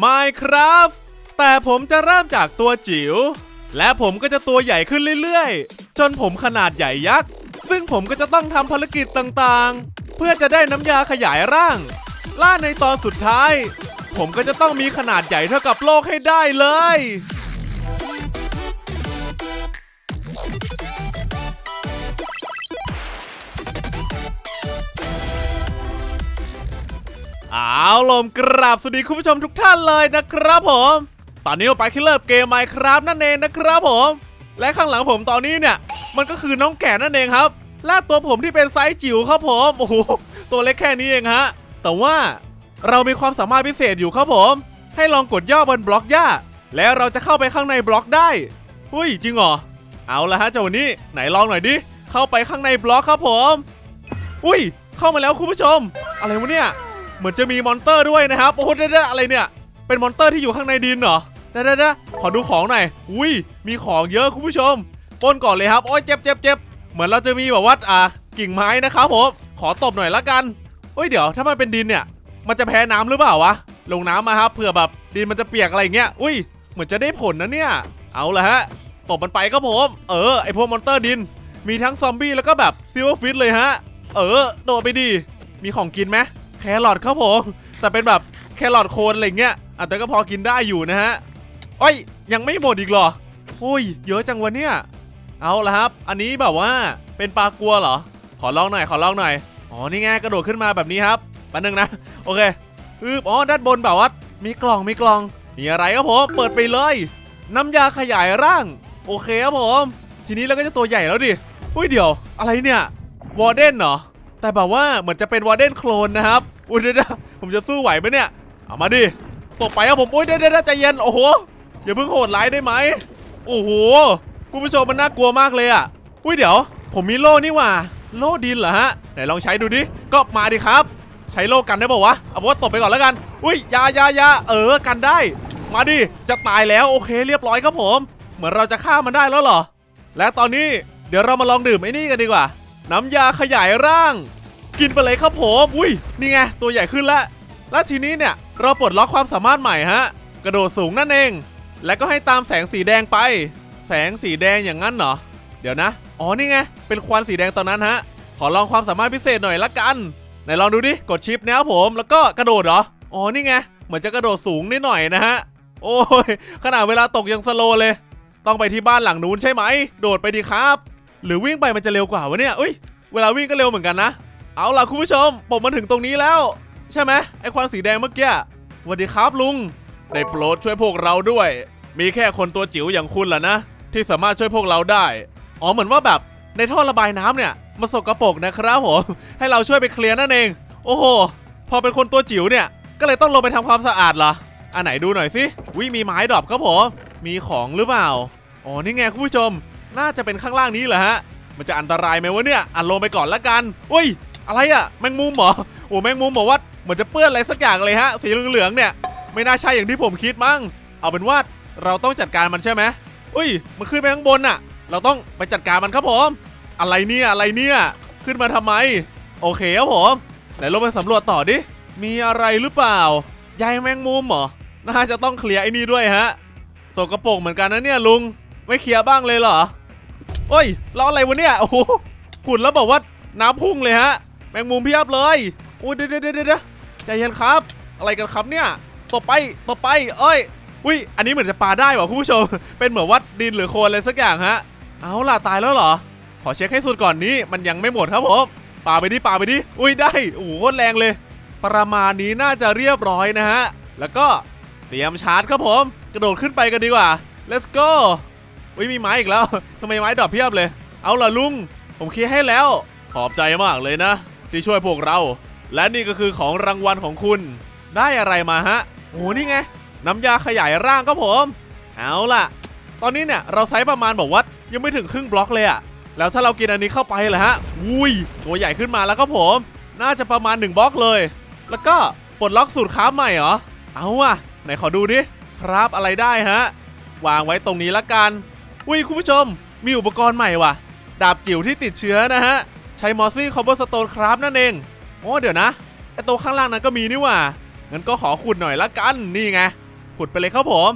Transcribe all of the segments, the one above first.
ไม่ครับแต่ผมจะเริ่มจากตัวจิ๋ว และผมก็จะตัวใหญ่ขึ้นเรื่อยๆ จนผมขนาดใหญ่ยักษ์ ซึ่งผมก็จะต้องทำภารกิจต่างๆ เพื่อจะได้น้ำยาขยายร่าง ล่าในตอนสุดท้าย ผมก็จะต้องมีขนาดใหญ่เท่ากับโลกให้ได้เลย เอาลมกราบสวัสดีคุณผู้ชมทุกท่านเลยนะครับผม ตอนนี้ไปที่เลิฟเกมไมครับนั่นเองนะครับผม และข้างหลังผมตอนนี้เนี่ย มันก็คือน้องแก่นั่นเองครับและตัวผมที่เป็นไซส์จิ๋วครับผมโอ้โหตัวเล็กแค่นี้เองฮะ แต่ว่าเรามีความสามารถพิเศษอยู่ครับผม ให้ลองกดย่อบนบล็อกหญ้าแล้วเราจะเข้าไปข้างในบล็อกได้อุ้ยจริงเหรอเอาละฮะเจ้าวันนี้ไหนลองหน่อยดิเข้าไปข้างในบล็อกครับผม อุ้ย เข้ามาแล้วคุณผู้ชม อะไรวะเนี่ย เหมือนจะมีมอนเตอร์ด้วยนะครับ โอ้โหเด้ๆอะไรเนี่ย เป็นมอนเตอร์ที่อยู่ข้างในดินเหรอเด้ๆขอดูของหน่อย อุ้ย มีของเยอะคุณผู้ชมป้นก่อนเลยครับ โอ้ยเจ็บเจ็บเจ็บเหมือนเราจะมีแบบว่าอะกิ่งไม้นะครับผม ขอตบหน่อยละกันเฮ้ยเดี๋ยวถ้ามันเป็นดินเนี่ย มันจะแพ้น้ำหรือเปล่าวะ ลงน้ำมาครับเผื่อแบบดินมันจะเปียกอะไรเงี้ย อุ้ย เหมือนจะได้ผลนะเนี่ย เอาละฮะ ตบมันไปครับผม เออ ไอพวกมอนเตอร์ดิน มีทั้งซอมบี้แล้วก็แบบซิลเวอร์ฟิตเลยฮะ เออ โดดไปดี มีของกินไหม แครอทครับผมแต่เป็นแบบแครอทโคนอะไรเงี้ยแต่ก็พอกินได้อยู่นะฮะโอ้ยยังไม่หมดอีกเหรออุ้ยเยอะจังวะเนี่ย เอาละครับ อันนี้แบบว่าเป็นปลากัวเหรอ ขอลองหน่อยขอลองหน่อยอ๋อนี่ไงกระโดดขึ้นมาแบบนี้ครับแป๊บนึงนะโอเคอืบอ๋อด้านบนแบบว่ามีกล่องมีกล่องมีอะไรครับผมเปิดไปเลย น้ำยาขยายร่าง โอเคครับผมทีนี้เราก็จะตัวใหญ่แล้วดิอุ้ยเดี๋ยว อะไรเนี่ยวอร์เดนเหรอแต่แบบว่าเหมือนจะเป็นวอร์เดนโคลนนะครับ อุ้ยเดี๋ยวผมจะสู้ไหวไหมเนี่ย เอามาดิตบไปครับผมอุ้ยเดี๋ยวๆใจเย็น โอ้โห อย่าเพิ่งโหดร้ายได้ไหม โอ้โห คุณผู้ชมมันน่ากลัวมากเลยอะ อุ้ยเดี๋ยว ผมมีโล่นี่ว่า โล่ดินเหรอฮะ ไหนลองใช้ดูดิ ก็มาดิครับ ใช้โล่กันได้ป่าวะ เอาว่าตบไปก่อนแล้วกัน อุ้ยยายายาเออ กันได้ มาดิ จะตายแล้วโอเคเรียบร้อยครับผม เหมือนเราจะฆ่ามันได้แล้วเหรอ และตอนนี้เดี๋ยวเรามาลองดื่มไอ้นี่กันดีกว่า น้ำยาขยายร่าง กินไปเลยครับผมอุ้ยนี่ไงตัวใหญ่ขึ้นแล้วและทีนี้เนี่ยเราปลดล็อกความสามารถใหม่ฮะ กระโดดสูงนั่นเอง และก็ให้ตามแสงสีแดงไป แสงสีแดงอย่างนั้นเหรอ เดี๋ยวนะ อ๋อนี่ไง เป็นควันสีแดงตอนนั้นฮะ ขอลองความสามารถพิเศษหน่อยละกัน ไหนลองดูดิ กดชิปนะครับผม แล้วก็กระโดดเหรอ อ๋อนี่ไง เหมือนจะกระโดดสูงนิดหน่อยนะฮะ โอ้ย ขนาดเวลาตกยังสโลเลย ต้องไปที่บ้านหลังนู้นใช่ไหม โดดไปดีครับ หรือวิ่งไปมันจะเร็วกว่าวะเนี่ย อุ้ย เวลาวิ่งก็เร็วเหมือนกันนะ เอาล่ะคุณผู้ชม ผมมาถึงตรงนี้แล้ว ใช่ไหมไอควันสีแดงเมื่อกี้สวัสดีครับลุงได้โปรดช่วยพวกเราด้วย มีแค่คนตัวจิ๋วอย่างคุณแหละนะ ที่สามารถช่วยพวกเราได้ อ๋อเหมือนว่าแบบในท่อระบายน้ำเนี่ยมันสกรปรกนะครับผมให้เราช่วยไปเคลียร์นั่นเอง โอ้โห พอเป็นคนตัวจิ๋วเนี่ย ก็เลยต้องลงไปทำความสะอาดเหรออันไหนดูหน่อยสิวิมีไม้ดอปครับผมมีของหรือเปล่าอ๋อนี่ไงคุณผู้ชม น่าจะเป็นข้างล่างนี้แหละฮะ มันจะอันตรายไหมวะเนี่ยอันลงไปก่อนละกันอุ้ย อะไรอะแมงมุมเหรอโอ้แมงมุมบอกว่าเหมือนจะเปื้อนอะไรสักอย่างเลยฮะสีเหลืองๆเนี่ย ไม่น่าใช่อย่างที่ผมคิดมั้งเอาเป็นว่าเราต้องจัดการมันใช่ไหมอุ้ย มันขึ้นไปข้างบนน่ะ เราต้องไปจัดการมันครับผม อะไรเนี่ยอะไรเนี่ยขึ้นมาทำไม โอเคครับผมไหนลงไปสำรวจต่อดิมีอะไรหรือเปล่าใยแมงมุมเหรอน่าจะต้องเคลียร์ไอ้นี่ด้วยฮะสกปรกเหมือนกันนะเนี่ยลุงไม่เคลียร์บ้างเลยเหรอโอ้ยล้ออะไรวะเนี่ยโอ้โหขุดแล้วบอกว่าน้ำพุ่งเลยฮะ แมงมุมเพียบเลยโอ้ยเดี๋ยวเดี๋ยวเดี๋ยวใจเย็นครับ อะไรกันครับเนี่ยต่อไปต่อไป เอ้ย อุ้ย อันนี้เหมือนจะปลาได้ว่ะคุณผู้ชม เป็นเหมือนวัดดินหรือโคลนอะไรสักอย่างฮะ เอาล่ะตายแล้วเหรอ ขอเช็คให้สุดก่อนนี้ มันยังไม่หมดครับผมปาไปดิปาไปดิ อุ้ยได้ โอ้โหโคตรแรงเลย ประมาณนี้น่าจะเรียบร้อยนะฮะ แล้วก็เตรียมชาร์จครับผม กระโดดขึ้นไปกันดีกว่า let's go อุ้ยมีไม้อีกแล้วทำไมไม้ดรอปเพียบเลย เอาล่ะลุง ผมเคลียร์ให้แล้ว ขอบใจมากเลยนะ ที่ช่วยพวกเรา และนี่ก็คือของรางวัลของคุณ ได้อะไรมาฮะโอ้โหนี่ไง น้ำยาขยายร่างครับผม เอาล่ะ ตอนนี้เนี่ยเราไซส์ประมาณบอกว่ายังไม่ถึงครึ่งบล็อกเลยอะแล้วถ้าเรากินอันนี้เข้าไปเหรอฮะอุ้ยตัวใหญ่ขึ้นมาแล้วครับผม น่าจะประมาณ 1บล็อกเลย แล้วก็ปลดล็อกสูตรค้าใหม่เหรอ เอาว่ะไหนขอดูดิครับอะไรได้ฮะ วางไว้ตรงนี้ละกัน อุ้ยคุณผู้ชม มีอุปกรณ์ใหม่ว่ะ ดาบจิ๋วที่ติดเชื้อนะฮะ ใช้มอสซี่คอเบอร์สโตนครับนั่นเองโอ้เดี๋ยวนะไอตัวข้างล่างนั้นก็มีนี่ว่างั้นก็ขอขุดหน่อยละกันนี่ไงขุดไปเลยครับผม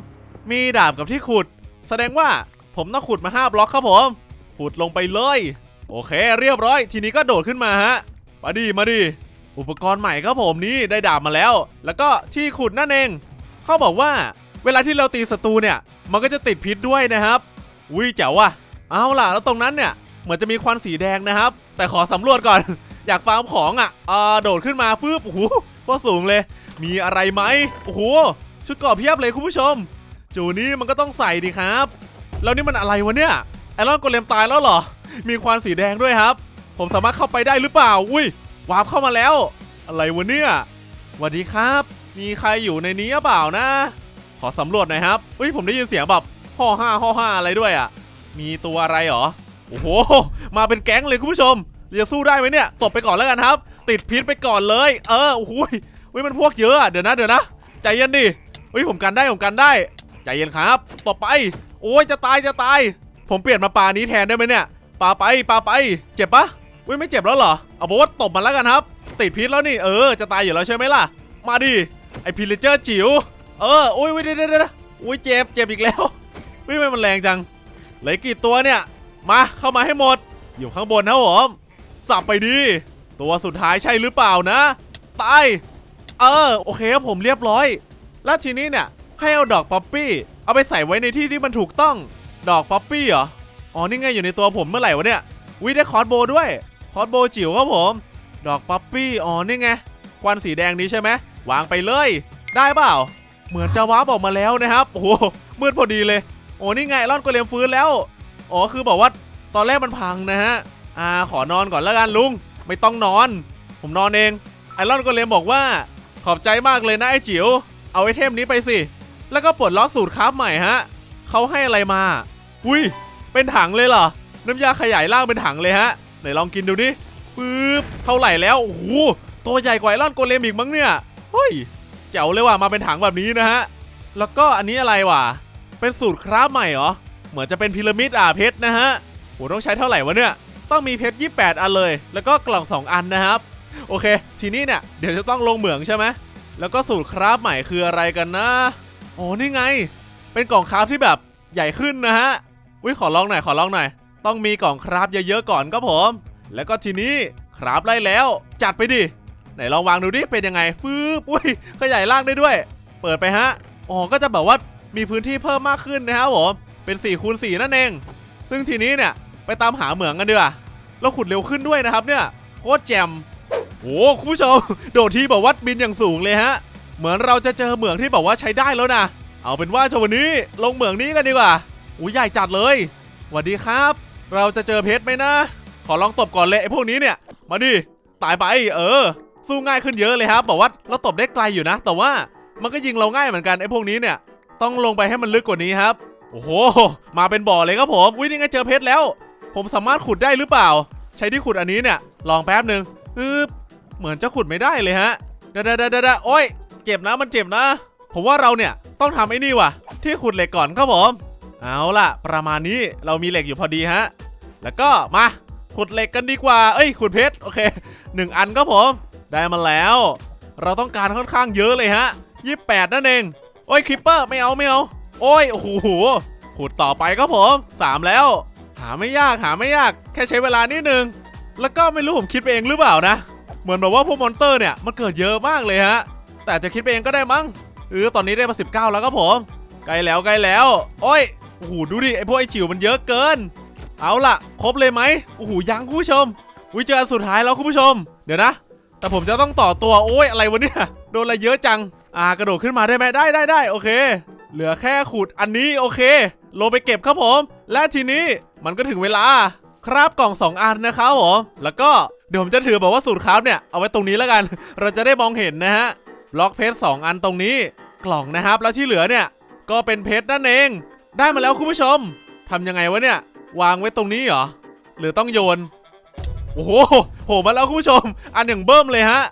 มีดาบกับที่ขุด แสดงว่าผมต้องขุดมาห้าบล็อกครับผม ขุดลงไปเลย โอเค เรียบร้อย ทีนี้ก็โดดขึ้นมาฮะมาดิมาดิอุปกรณ์ใหม่ครับผมนี่ได้ดาบมาแล้ว แล้วก็ที่ขุดนั่นเองเขาบอกว่า เวลาที่เราตีศัตรูเนี่ย มันก็จะติดพิษด้วยนะครับวิแจ๋วว่ะเอาล่ะแล้วตรงนั้นเนี่ยเหมือนจะมีควันสีแดงนะครับ แต่ขอสำรวจก่อน อยากฟาร์มของอะออโดดขึ้นมาฟืบโอ้โหก็สูงเลย มีอะไรไหมโอ้โหชุดเกราะเพียบเลยคุณผู้ชม จูนี้มันก็ต้องใส่ดีครับ แล้วนี่มันอะไรวะเนี่ยไอรอนโกเลมตายแล้วเหรอ มีควันสีแดงด้วยครับ ผมสามารถเข้าไปได้หรือเปล่า อุ้ยวาร์ปเข้ามาแล้ว อะไรวะเนี่ยสวัสดีครับ มีใครอยู่ในนี้เปล่านะ ขอสำรวจหน่อยครับอุ้ยผมได้ยินเสียงแบบห่อห้าห่อห้าอะไรด้วยอะ มีตัวอะไรหรอ โอ้โห มาเป็นแก๊งเลยคุณผู้ชมจะสู้ได้ไหมเนี่ยตบไปก่อนแล้วกันครับ ติดพิษไปก่อนเลย เออโอ้โหยอุ้ยมันพวกเยอะเดี๋ยวนะเดี๋ยวนะใจเย็นดิอุ้ยผมกันได้ผมกันได้ใจเย็นครับต่อไป โอ้ยจะตายจะตาย ผมเปลี่ยนมาปลานี้แทนได้ไหมเนี่ยปลาไปปลาไป เจ็บปะอุ้ยไม่เจ็บแล้วเหรอเอาบอกว่าตบมันแล้วกันครับ ติดพิษแล้วนี่เออจะตายอยู่แล้วใช่ไหมล่ะ มาดิไอพิลิเจอร์จิ๋วเอออุ้ยอุ้ยเดี๋ยวเดี๋ยวเดี๋ยวอุ้ยเจ็บเจ็บอีกแล้วอุ้ยทำไมมันแรงจังเหลือกี่ตัวเนี่ย มาเข้ามาให้หมด อยู่ข้างบนนะผมสับไปดี ตัวสุดท้ายใช่หรือเปล่านะตายเออโอเคครับผมเรียบร้อย แล้วทีนี้เนี่ยให้เอาดอกป๊อปปี้ เอาไปใส่ไว้ในที่ที่มันถูกต้อง ดอกป๊อปปี้เหรออ๋อนี่ไงอยู่ในตัวผมเมื่อไหร่วะเนี่ยวิได้คอร์สโบด้วยคอร์สโบจิ๋วครับผม ดอกป๊อปปี้อ๋อนี่ไงควันสีแดงนี้ใช่ไหมวางไปเลย ได้เปล่า เหมือนจะวาร์ปออกมาแล้วนะครับโอ้โหมืดพอดีเลย โอ้นี่ไงร่อนก็เลียมฟื้นแล้ว อ๋อคือบอกว่าตอนแรกมันพังนะฮะ อ่าขอนอนก่อนแล้วกันลุง ไม่ต้องนอน ผมนอนเอง ไอรอนก็เลยบอกว่า ขอบใจมากเลยนะไอจิ๋ว เอาไอเทมนี้ไปสิ แล้วก็ปลดล็อกสูตรคราฟใหม่ฮะ เขาให้อะไรมา อุ้ย เป็นถังเลยเหรอ น้ำยาขยายร่างเป็นถังเลยฮะ ไหนลองกินดูดิปึ๊บ เท่าไหร่แล้ว โอ้โห ตัวใหญ่กว่าไอรอนโกเลมอีกมั้งเนี่ย เฮ้ย เจ๋วเลยว่ะ มาเป็นถังแบบนี้นะฮะ แล้วก็อันนี้อะไรวะ เป็นสูตรคราฟใหม่เหรอ เหมือนจะเป็นพีระมิดอ่าเพชรนะฮะโหต้องใช้เท่าไหร่วะเนี่ย ต้องมีเพชร28 อันเลย แล้วก็กล่อง 2 อันนะครับ โอเค ทีนี้เนี่ย เดี๋ยวจะต้องลงเหมืองใช่ไหม แล้วก็สูตรคราฟใหม่คืออะไรกันนะโอ้นี่ไง เป็นกล่องคราฟที่แบบใหญ่ขึ้นนะฮะอุ้ยขอลองหน่อย ขอลองหน่อย ต้องมีกล่องคราฟเยอะๆก่อนครับผม แล้วก็ทีนี้คราฟได้แล้ว จัดไปดิ ไหนลองวางดูดิ เป็นยังไง ฟืบอุ้ย ขยายร่างได้ด้วย เปิดไปฮะ อ๋อ ก็จะแบบว่ามีพื้นที่เพิ่มมากขึ้นนะครับผม เป็น4คูณ4นั่นเอง ซึ่งทีนี้เนี่ยไปตามหาเหมืองกันดีกว่าเราขุดเร็วขึ้นด้วยนะครับเนี่ยโคตรแจ่มโอ้คุณผู้ชมโดดที่บอกว่าบินอย่างสูงเลยฮะ เหมือนเราจะเจอเหมืองที่บอกว่าใช้ได้แล้วนะเอาเป็นว่าชวันนี้ลงเหมืองนี้กันดีกว่าอุ้ยใหญ่จัดเลยสวัสดีครับ เราจะเจอเพชรไหมนะ ขอลองตบก่อนเลยไอ้พวกนี้เนี่ย มาดิตายไป เออ สู้ง่ายขึ้นเยอะเลยครับบอกว่าเราตบได้ไกลอยู่นะ แต่ว่ามันก็ยิงเราง่ายเหมือนกันไอ้พวกนี้เนี่ย ต้องลงไปให้มันลึกกว่านี้ครับ โอ้โห มาเป็นบ่อเลยครับผม อุ้ยนี่ไงเจอเพชรแล้ว ผมสามารถขุดได้หรือเปล่า ใช้ที่ขุดอันนี้เนี่ย ลองแป๊บหนึ่งปึ๊บเหมือนจะขุดไม่ได้เลยฮะเดาเดาเดาเดาโอ้ย เจ็บนะ มันเจ็บนะ ผมว่าเราเนี่ยต้องทำไอ้นี่ว่ะ ที่ขุดเหล็กก่อนครับผม เอาล่ะ ประมาณนี้ เรามีเหล็กอยู่พอดีฮะ แล้วก็มา ขุดเหล็กกันดีกว่า เอ้ย ขุดเพชร โอเคหนึ่งอันครับผม ได้มาแล้ว เราต้องการค่อนข้างเยอะเลยฮะ28นั่นเอง โอ้ยคลิปเปอร์ ไม่เอา ไม่เอา โอ้ยโอ้โหขุดต่อไปครับผมสามแล้ว หาไม่ยากหาไม่ยากแค่ใช้เวลานิดนึง แล้วก็ไม่รู้ผมคิดไปเองหรือเปล่านะ เหมือนแบบว่าพวกมอนเตอร์เนี่ยมันเกิดเยอะมากเลยฮะ แต่จจะคิดไปเองก็ได้มั้งเออตอนนี้ได้มา 19 แล้วครับผมใกล้แล้วใกล้แล้ว โอ้ยโอ้โหดูดิไอพวกไอจิ๋วมันเยอะเกิน เอาล่ะ ครบเลยไหมโอ้โหยังคุณผู้ชมวิเจออันสุดท้ายแล้วคุณผู้ชม เดี๋ยวนะ แต่ผมจะต้องต่อตัวโอ้ยอะไรวะเนี่ยโดนอะไรเยอะจัง อ่ากระโดดขึ้นมาได้ไหมได้ได้ได้โอเค เหลือแค่ขุดอันนี้โอเค ลงไปเก็บครับผม และทีนี้มันก็ถึงเวลาครับกล่อง 2 อันนะครับผมแล้วก็เดี๋ยวผมจะถือบอกว่าสูตรครับเนี่ยเอาไว้ตรงนี้แล้วกัน เราจะได้มองเห็นนะฮะบล็อกเพชร2อันตรงนี้กล่องนะครับ แล้วที่เหลือเนี่ยก็เป็นเพชรนั่นเอง ได้มาแล้วคุณผู้ชมทำยังไงวะเนี่ยวางไว้ตรงนี้เหรอหรือต้องโยนโอ้โหโผล่มาแล้วคุณผู้ชม อันอย่างเบิ่มเลยฮะ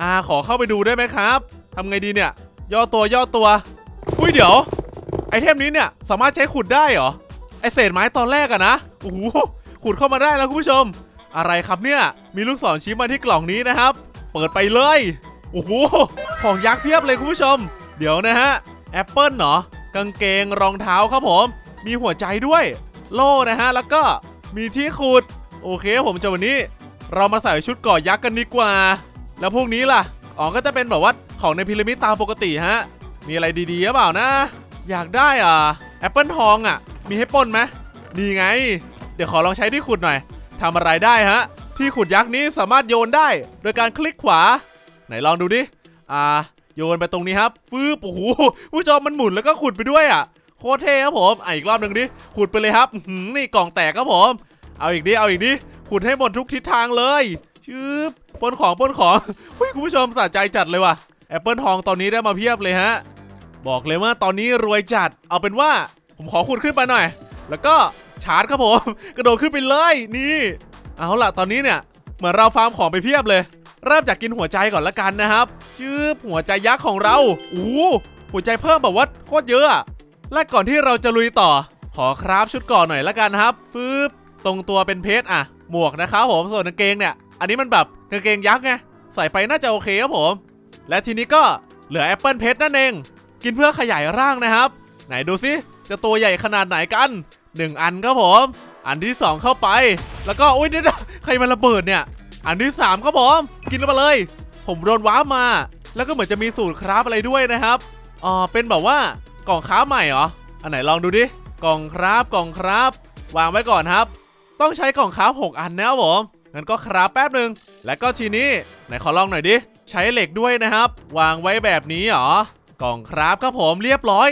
อ่าขอเข้าไปดูได้ไหมครับทำไงดีเนี่ย ย่อตัวย่อตัว อุ้ยเดี๋ยว ไอเทมนี้เนี่ยสามารถใช้ขุดได้เหรอ ไอเศษไม้ตอนแรกอะนะโอ้โหขุดเข้ามาได้แล้วคุณผู้ชม อะไรครับเนี่ย มีลูกศรชี้มาที่กล่องนี้นะครับ เปิดไปเลย โอ้โห ของยักษ์เพียบเลยคุณผู้ชม เดี๋ยวนะฮะ แอปเปิลเนาะกางเกงรองเท้าครับผม มีหัวใจด้วย โล่นะฮะ แล้วก็มีที่ขุด โอเคผมจะวันนี้ เรามาใส่ชุดก่อยักษ์กันดีกว่า แล้วพวกนี้ล่ะ อ๋อ ก็จะเป็นแบบว่าของในพีระมิดตามปกติฮะ มีอะไรดีๆหรือเปล่านะ อยากได้อะแอปเปิลทองอะ มีให้ป้นไหมนี่ไง เดี๋ยวขอลองใช้ที่ขุดหน่อยทำอะไรได้ฮะ ที่ขุดยักษ์นี้สามารถโยนได้ โดยการคลิกขวา ไหนลองดูดิ อ่า โยนไปตรงนี้ครับ ฟืบโอ้โหผู้ชมมันหมุนแล้วก็ขุดไปด้วยอะ โคตรเท่ครับผมอะอีกรอบหนึ่งดิ ขุดไปเลยครับหือนี่กล่องแตกครับผม เอาอีกดิ เอาอีกดิ ขุดให้หมดทุกทิศทางเลยชืบปนของปนของเฮ้ยคุณผู้ชมสะใจจัดเลยว่ะ แอปเปิลทองตอนนี้ได้มาเพียบเลยฮะ บอกเลยว่าตอนนี้รวยจัด เอาเป็นว่าผมขอขุดขึ้นไปหน่อย แล้วก็ชาร์จครับผม กระโดดขึ้นไปเลยนี่ เอาล่ะตอนนี้เนี่ยเหมือนเราฟาร์มของไปเพียบเลย เริ่มจากกินหัวใจก่อนละกันนะครับชืบหัวใจยักษ์ของเราโอ้หัวใจเพิ่มแบบว่าโคตรเยอะและก่อนที่เราจะลุยต่อ ขอคราฟชุดก่อนหน่อยละกันครับฟืบตรงตัวเป็นเพชรอะ หมวกนะครับผมส่วนกางเกงเนี่ย อันนี้มันแบบกางเกงยักษ์ไงใส่ไปน่าจะโอเคครับผม และทีนี้ก็เหลือแอปเปิลเพชรนั่นเอง กินเพื่อขยายร่างนะครับ ไหนดูซิจะตัวใหญ่ขนาดไหนกัน 1 อันครับผม อันที่ 2 เข้าไป แล้วก็อุ้ยเดี๋ยวใครมาระเบิดเนี่ย อันที่ 3 ครับผม กินลงไปเลย ผมโดนว้ามา แล้วก็เหมือนจะมีสูตรคราฟอะไรด้วยนะครับอ๋อเป็นแบบว่ากล่องคราฟใหม่เหรออันไหนลองดูดิกล่องคราฟกล่องคราฟวางไว้ก่อนครับ ต้องใช้กล่องคราฟ6อันนะครับผมงั้นก็คราฟแป๊บหนึ่งแล้วก็ทีนี้ไหนขอลองหน่อยดิ ใช้เหล็กด้วยนะครับ วางไว้แบบนี้เหรอกล่องคราฟครับผมเรียบร้อย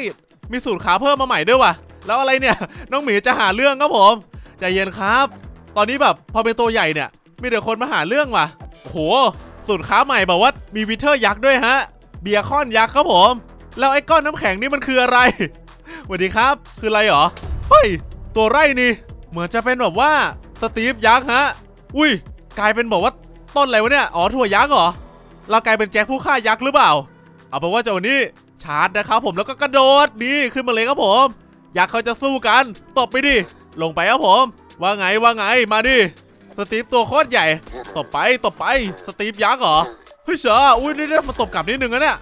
มีสูตรคราเพิ่มมาใหม่ด้วยว่ะ แล้วอะไรเนี่ย น้องหมีจะหาเรื่องครับผมใจเย็นครับ ตอนนี้แบบพอเป็นตัวใหญ่เนี่ย มีแต่คนมาหาเรื่องว่ะโหสูตรค้าใหม่บอกว่ามีวิเทอร์ยักษ์ด้วยฮะ เบียร์คอนยักษ์ครับผม แล้วไอ้ก้อนน้ำแข็งนี่มันคืออะไรสวัสดีครับ คืออะไรหรอเฮ้ยตัวไร่นี่เหมือนจะเป็นแบบว่าสตีฟยักษ์ฮะ อุ้ย กลายเป็นบอกว่าต้นอะไรวะเนี่ย อ๋อถั่วยักษ์เหรอ เรากลายเป็นแจ็คผู้ฆ่ายักษ์หรือเปล่า เอาเป็นว่าเจ้านี้ชาร์จนะครับผมแล้วก็กระโดดนี่ขึ้นมาเลยครับผม ยักษ์เขาจะสู้กันตบไปดิลงไปครับผม ว่าไงว่าไงมาดิสตีฟตัวโคตรใหญ่ตบไปตบไปสตีฟยักษ์เหรอเฮ้ยเชออุ้ยได้มาตบกลับนิดนึงนะเนี่ย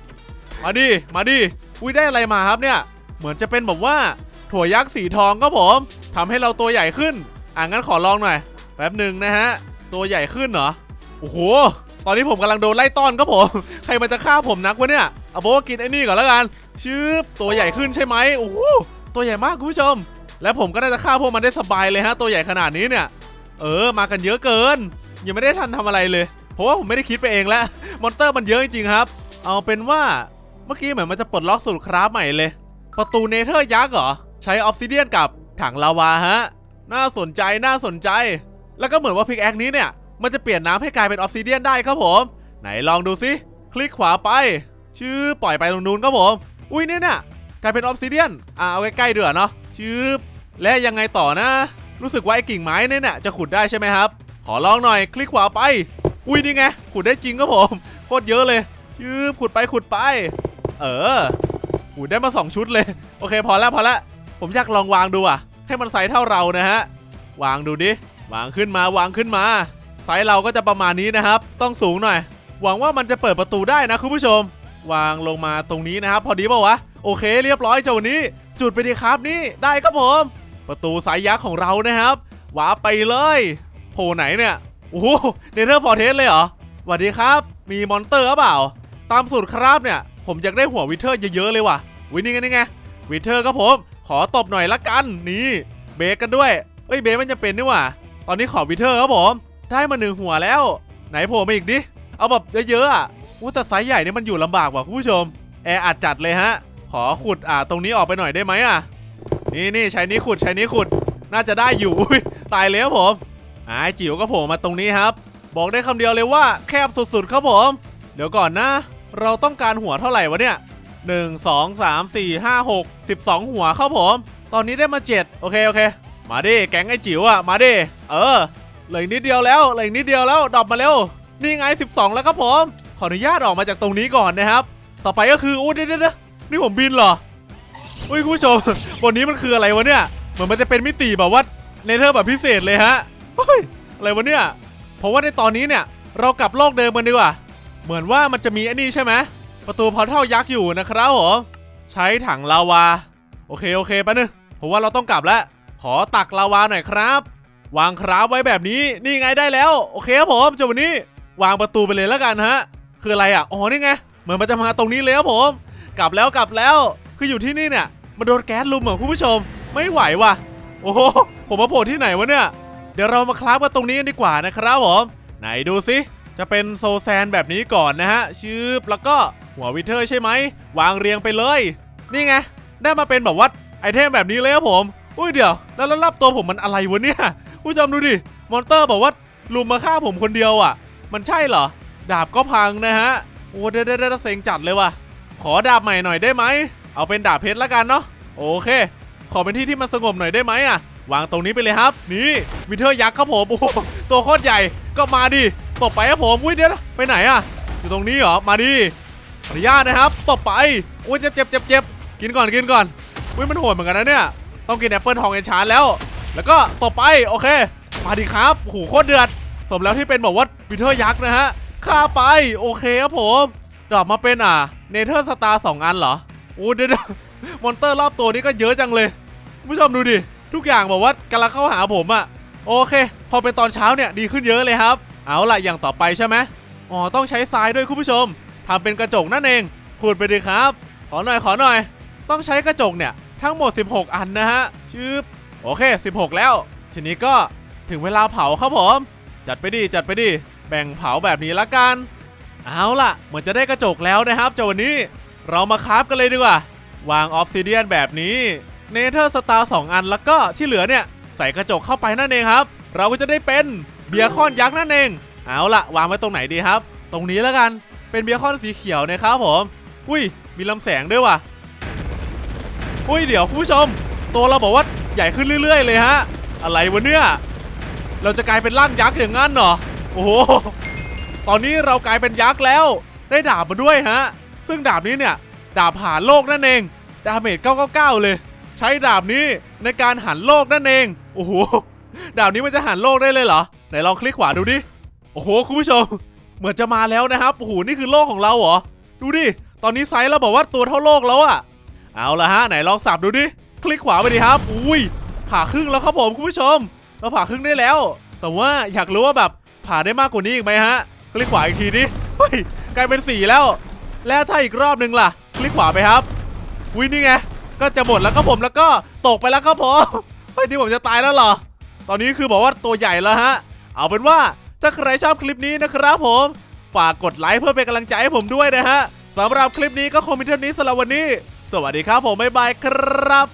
มาดิมาดิอุ้ยได้อะไรมาครับเนี่ย เหมือนจะเป็นแบบว่าถั่วยักษ์สีทองครับผมทำให้เราตัวใหญ่ขึ้น อะงั้นขอลองหน่อยแป๊บหนึ่งนะฮะ ตัวใหญ่ขึ้นเหรอ โอ้โห ตอนนี้ผมกำลังโดนไล่ต้อนครับผม ใครมันจะฆ่าผมนักวะเนี่ยเอาบกินไอ้นี่ก่อนแล้วกันชืบตัวใหญ่ขึ้นใช่ไหมโอ้โหตัวใหญ่มากคุณผู้ชม และผมก็น่าจะฆ่าพวกมันได้สบายเลยฮะ ตัวใหญ่ขนาดนี้เนี่ย เออมากันเยอะเกิน ยังไม่ได้ทันทำอะไรเลย เพราะว่าผมไม่ได้คิดไปเองแล้วมอนเตอร์มันเยอะจริงๆครับ เอาเป็นว่าเมื่อกี้เหมือนมันจะปลดล็อกสูตรคราฟใหม่เลย ประตูเนเธอร์ยักษ์เหรอใช้ออฟซิเดียนกับถังลาวาฮะน่าสนใจน่าสนใจ แล้วก็เหมือนว่าพิกแอคนี้เนี่ย มันจะเปลี่ยนน้ำให้กลายเป็นออฟซิเดียนได้ครับผม ไหนลองดูซิคลิกขวาไป ชื่อปล่อยไปตรงนู้นครับผม อุ้ยเนี่ยน่ะกลายเป็นออฟซิเดียนอ่าเอาใกล้ๆเดือเนาะชื่อและยังไงต่อนะ รู้สึกว่าไอ้กิ่งไม้เนี่ยน่ะจะขุดได้ใช่ไหมครับ ขอลองหน่อยคลิกขวาไป อุ้ยนี่ไงขุดได้จริงครับผมโคตรเยอะเลยยืบขุดไปขุดไป เออขุดได้มาสองชุดเลยโอเค พอแล้วพอแล้วผมอยากลองวางดูอะ ให้มันไซส์เท่าเรานะฮะวางดูดิวางขึ้นมาวางขึ้นมา ไซส์เราก็จะประมาณนี้นะครับ ต้องสูงหน่อย หวังว่ามันจะเปิดประตูได้นะคุณผู้ชม วางลงมาตรงนี้นะครับ พอดีป่าวะ โอเค เรียบร้อยเจ้าวันนี้ จุดไปดีครับนี่ ได้ครับผม ประตูสายยักษ์ของเรานะครับวาไปเลยโผล่ไหนเนี่ย โอ้โหเนเธอร์ฟอร์เทสเลยเหรอสวัสดีครับ มีมอนเตอร์หรือเปล่า ตามสูตรครับเนี่ย ผมอยากได้หัววิเทอร์เยอะๆเลยว่ะ วินี่ไงนี่ไง วิเทอร์ครับผม ขอตบหน่อยละกัน นี่ เบรกกันด้วย เอ้ย เบรกมันจะเป็นนี่ว่าตอนนี้ขอวิเทอร์ครับผม ได้มาหนึ่งหัวแล้ว ไหนโผล่มาอีกดิ เอาแบบเยอะๆอะอู้แต่ไซส์ใหญ่นี่มันอยู่ลำบากว่ะคุณผู้ชม แออัดจัดเลยฮะ ขอขุดอ่าตรงนี้ออกไปหน่อยได้ไหมอะ นี่นี่ใช้นี้ขุดใช้นี้ขุด น่าจะได้อยู่ อุ้ยตายแล้วผมอาไอ้จิ๋วก็โผล่มาตรงนี้ครับ บอกได้คำเดียวเลยว่าแคบสุดๆครับผม เดี๋ยวก่อนนะ เราต้องการหัวเท่าไหร่วะเนี่ย1 2 3 4 5 6 12หัวครับผม ตอนนี้ได้มา7โอเคโอเค มาดิแก๊งไอ้จิ๋วอะมาดิเออ เหลืออีกนิดเดียวแล้วเหลืออีกนิดเดียวแล้วดรอปมาเร็วนี่ไง 12 แล้วครับผม ขออนุญาตออกมาจากตรงนี้ก่อนนะครับ ต่อไปก็คืออู้เดี๋ยวเดี๋ยวเดี๋ยวนี่ผมบินเหรออุ้ยคุณผู้ชมบนนี้มันคืออะไรวะเนี่ยเหมือนมันจะเป็นมิติแบบว่าเนเธอร์แบบพิเศษเลยฮะเฮ้ยอะไรวะเนี่ยเพราะว่าในตอนนี้เนี่ยเรากลับโลกเดิมกันดีกว่า เหมือนว่ามันจะมีไอ้นี่ใช่ไหมประตูพอร์ทัลยักษ์อยู่นะครับผมใช้ถังลาวา โอเคโอเคแป๊บนึงผมว่าเราต้องกลับแล้วขอตักลาวาหน่อยครับ วางคราฟไว้แบบนี้นี่ไงได้แล้ว โอเคครับผมจบวันนี้วางประตูไปเลยแล้วกันฮะ คืออะไรอะ อ๋อนี่ไง เหมือนมันจะมาตรงนี้เลยครับผม กลับแล้วกลับแล้ว คืออยู่ที่นี่เนี่ยมาโดนแก๊สลุมเหรอคุณผู้ชม ไม่ไหวว่ะ โอ้โห ผมมาโผล่ที่ไหนวะเนี่ย เดี๋ยวเรามาคราฟกันตรงนี้กันดีกว่านะครับผม ไหนดูสิจะเป็นโซแซนแบบนี้ก่อนนะฮะ ชืบแล้วก็หัววิเทอร์ใช่ไหม วางเรียงไปเลย นี่ไง ได้มาเป็นแบบว่าไอเทมแบบนี้เลยครับผม อุ้ยเดี๋ยว แล้วแล้วรับตัวผมมันอะไรวะเนี่ย ผู้ชมดูดิ มอนเตอร์บอกว่าลุมมาฆ่าผมคนเดียวอะ มันใช่เหรอ ดาบก็พังนะฮะ โอ้เด้เด้เด้เซ็งจัดเลยว่ะ ขอดาบใหม่หน่อยได้ไหม เอาเป็นดาบเพชรละกันเนาะ โอเค ขอเป็นที่ที่มันสงบหน่อยได้ไหมอะ วางตรงนี้ไปเลยครับ นี่วิเทอร์ยักษ์ครับผม โอ้ตัวโคตรใหญ่ ก็มาดิ ตบไปครับผมอุ้ยเดี๋ยวไปไหนอะ อยู่ตรงนี้เหรอ มาดิขออนุญาตนะครับ ตบไปอุ้ยเจ็บเจ็บเจ็บเจ็บกินก่อนกินก่อนอุ้ยมันโหดเหมือนกันนะเนี่ย ต้องกินแอปเปิลทองเอนชานแล้ว แล้วก็ตบไปโอเค มาดิครับโอ้โหโคตรเดือด สมแล้วที่เป็นบอกว่าวิเทอร์ยักษ์นะฮะฆ่าไปโอเคครับผมดรอปมาเป็นอะเนเธอร์สตาร์สองอันเหรอโอ้เดี๋ยวมอนเตอร์รอบตัวนี้ก็เยอะจังเลยผู้ชมดูดิทุกอย่างบอกว่ากำลังเข้าหาผมอะโอเค พอเป็นตอนเช้าเนี่ยดีขึ้นเยอะเลยครับ เอาล่ะอย่างต่อไปใช่ไหมอ๋อต้องใช้ทรายด้วยคุณผู้ชมทำเป็นกระจกนั่นเองขุดไปดิครับ ขอหน่อยขอหน่อย ต้องใช้กระจกเนี่ยทั้งหมด 16 อันนะฮะชืบ โอเค 16 แล้ว ทีนี้ก็ถึงเวลาเผาครับผม จัดไปดิจัดไปดิแบ่งเผาแบบนี้ละกัน เอาล่ะ เหมือนจะได้กระจกแล้วนะครับจ้าวันนี้เรามาคราฟกันเลยดีกว่า วางออฟซิเดียนแบบนี้เนเธอร์สตาร์สองอันแล้วก็ที่เหลือเนี่ย ใส่กระจกเข้าไปนั่นเองครับ เราก็จะได้เป็นเบียคอนยักษ์นั่นเอง เอาล่ะ วางไว้ตรงไหนดีครับ ตรงนี้แล้วกันเป็นเบียคอนสีเขียวนะครับผม อุ้ยมีลำแสงด้วยว่ะ อุ้ยเดี๋ยวคุณผู้ชม ตัวเราบอกว่า ใหญ่ขึ้นเรื่อย ๆ เลยฮะ อะไรวะเนี่ย เราจะกลายเป็นร่างยักษ์อย่างนั้นเหรอ โอ้โห ตอนนี้เรากลายเป็นยักษ์แล้ว ได้ดาบมาด้วยฮะ ซึ่งดาบนี้เนี่ย ดาบผ่านโลกนั่นเอง ดาเมจ999 เลย ใช้ดาบนี้ในการหันโลกนั่นเอง โอ้โห ดาบนี้มันจะหันโลกได้เลยเหรอ ไหนลองคลิกขวาดูดิ โอ้โห คุณผู้ชม เหมือนจะมาแล้วนะครับ โอ้โห นี่คือโลกของเราเหรอ ดูดิ ตอนนี้ไซส์เราบอกว่าตัวเท่าโลกแล้วอะเอาละฮะ ไหนลองสับดูดิ คลิกขวาไปดิครับ อุ้ย ผ่าครึ่งแล้วครับผมคุณผู้ชม เราผ่าครึ่งได้แล้ว แต่ว่าอยากรู้ว่าแบบผ่าได้มากกว่านี้อีกไหมฮะ คลิกขวาอีกทีดิเฮ้ยกลายเป็นสีแล้ว แล้วถ้าอีกรอบนึงล่ะ คลิกขวาไปครับวินี่ไง ก็จะหมดแล้วก็ผมแล้วก็ตกไปแล้วครับผมเฮ้ยนี่ผมจะตายแล้วเหรอ ตอนนี้คือบอกว่าตัวใหญ่แล้วฮะ เอาเป็นว่าถ้าใครชอบคลิปนี้นะครับผม ฝากกดไลค์เพื่อเป็นกำลังใจให้ผมด้วยนะฮะสำหรับคลิปนี้ก็คงมีเท่านี้สำหรับวันนี้ สวัสดีครับผม บ๊ายบายครับ